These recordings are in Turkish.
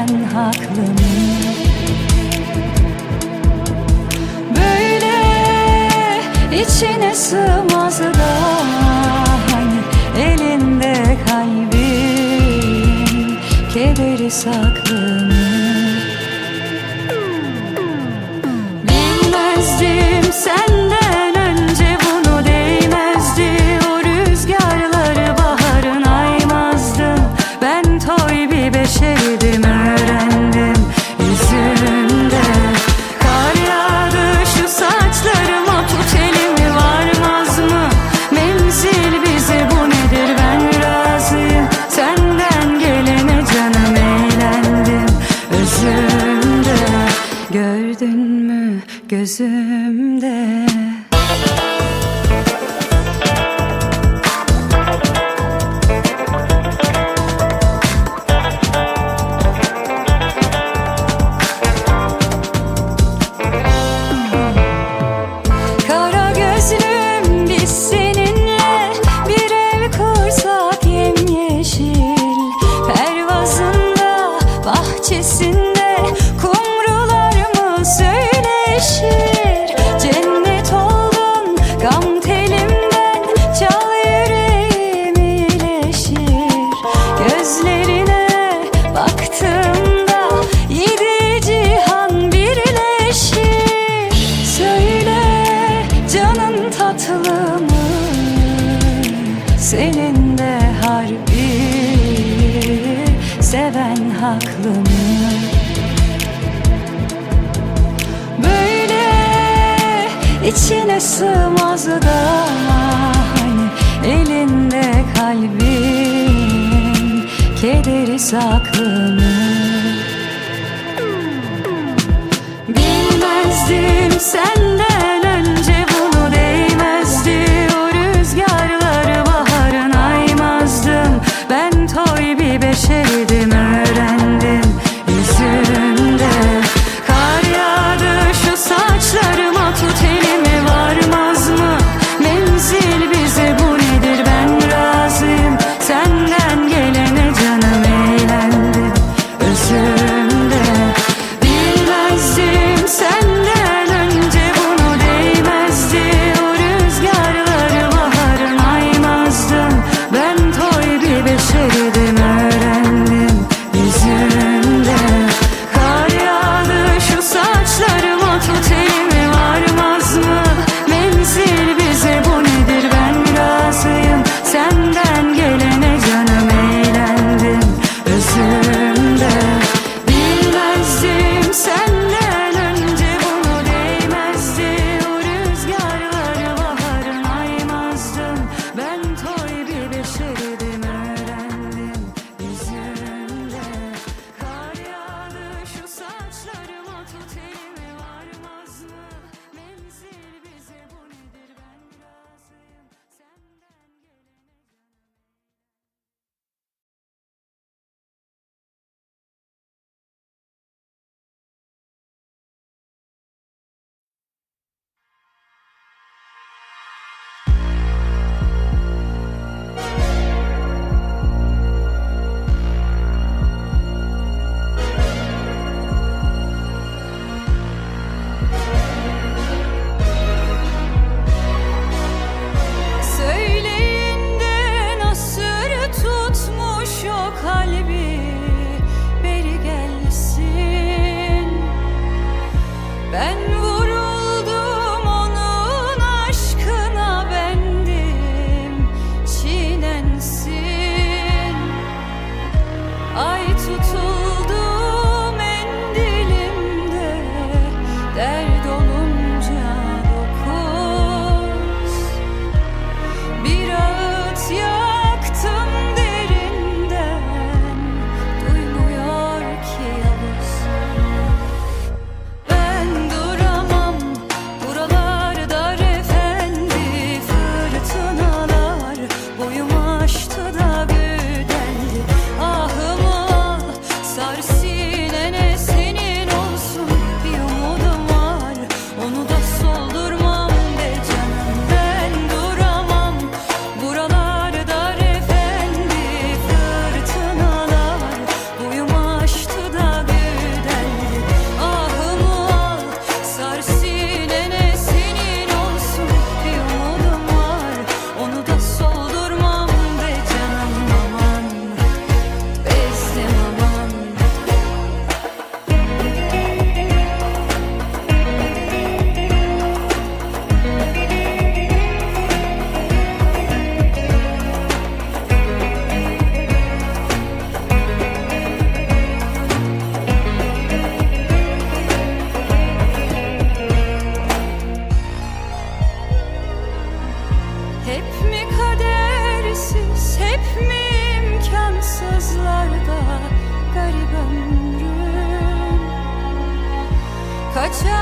ben haklı? Böyle içine sığmaz da hani elinde kalbim keberi sar. music. aklımı Böyle içine sığmaz da Hani elinde kalbin Kederi saklımı Bilmezdim senden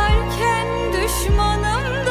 Kaçarken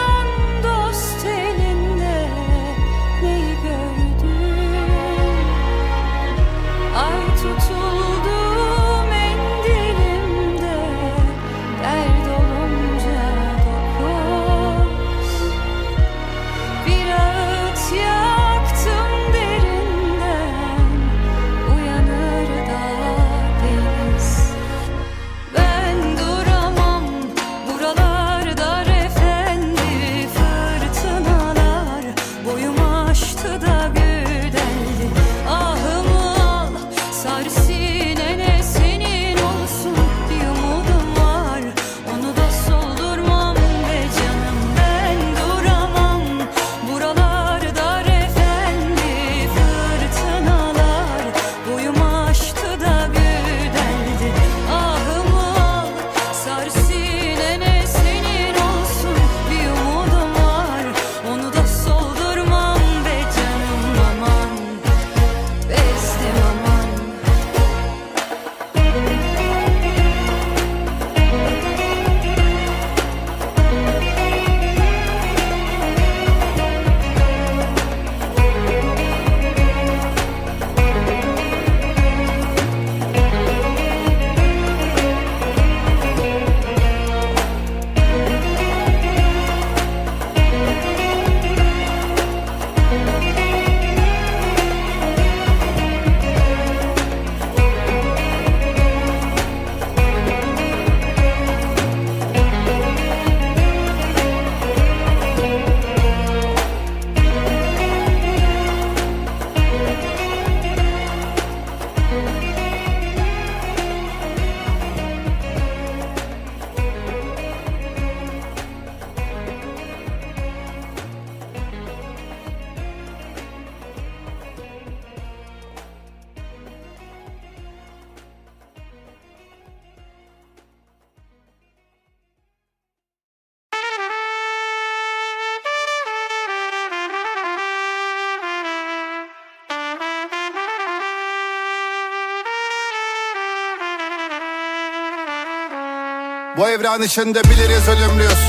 Bu evren içinde biliriz ölümlüyüz.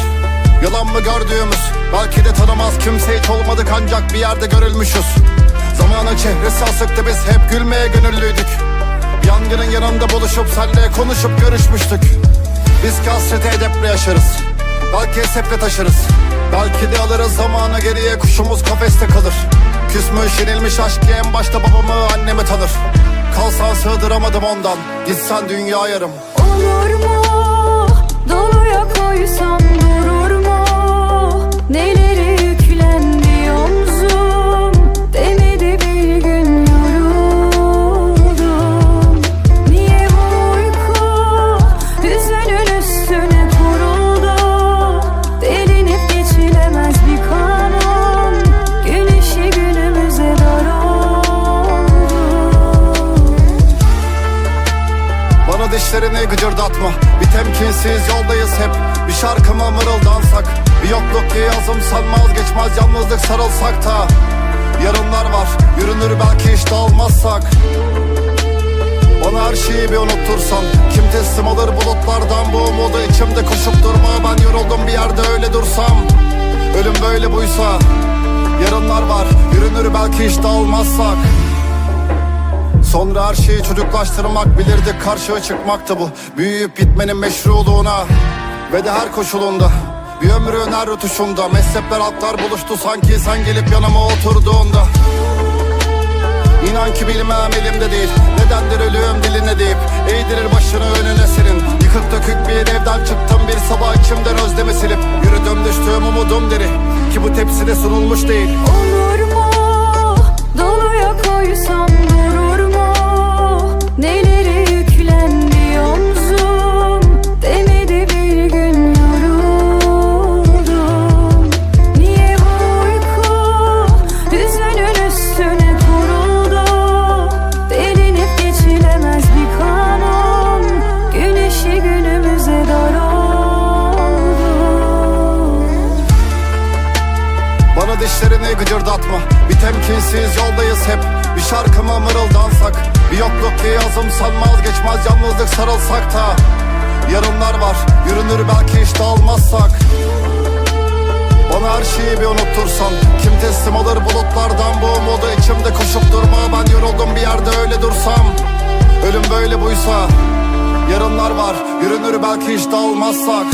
Yalan mı gördüğümüz? Belki de tanımaz. Kimse hiç olmadık ancak bir yerde görülmüşüz. Zamanın çehresi asıktı biz hep gülmeye gönüllüydük. Yangının yanında buluşup senle konuşup görüşmüştük. Biz ki hasreti edeple yaşarız. Belki hesapla taşırız. Belki de alırız zamanı geriye kuşumuz kafeste kalır. Küsmüş yenilmiş aşk en başta babamı annemi tanır. Kalsan sığdıramadım ondan Gitsen dünya yarım. Olur mu? Koysam durur mu? Neleri yokluk ki yazım sanmaz geçmez Yalnızlık sarılsak da Yarınlar var. Yürünür belki hiç dağılmazsak Bana her şeyi bir unuttursan. Kim teslim alır bulutlardan Bu umudu? İçimde koşup durma Ben yoruldum bir yerde öyle dursam. Ölüm böyle buysa Yarınlar var. Yürünür belki hiç dağılmazsak Sonra her şeyi çocuklaştırmak bilirdik karşıya çıkmaktı bu. Büyüyüp gitmenin meşruluğuna Ve de her koşulunda Bir ömrün her rutuşunda Mezhepler halklar buluştu sanki. Sen gelip yanıma oturduğunda. İnan ki bilmem elimde değil. Nedendir ölüm diline deyip Eğdirir başını önüne senin. Yıkık dökük bir evden çıktım. Bir sabah içimden özlemi silip Yürüdüm düştüğüm umudum deri. Ki bu tepside sunulmuş değil. Olur dişlerini gıcırdatma. Bir temkinsiz yoldayız hep. Bir şarkı mı mırıldansak. Bir yokluk bir yazımsan vazgeçmez yalnızlık sarılsak da. Yarınlar var yürünür belki hiç dağılmazsak bana her şeyi bir unuttursan. Kim teslim alır bulutlardan bu umudu? İçimde koşup durma. Ben yoruldum bir yerde öyle dursam. Ölüm böyle buysa. Yarınlar var yürünür belki hiç dağılmazsak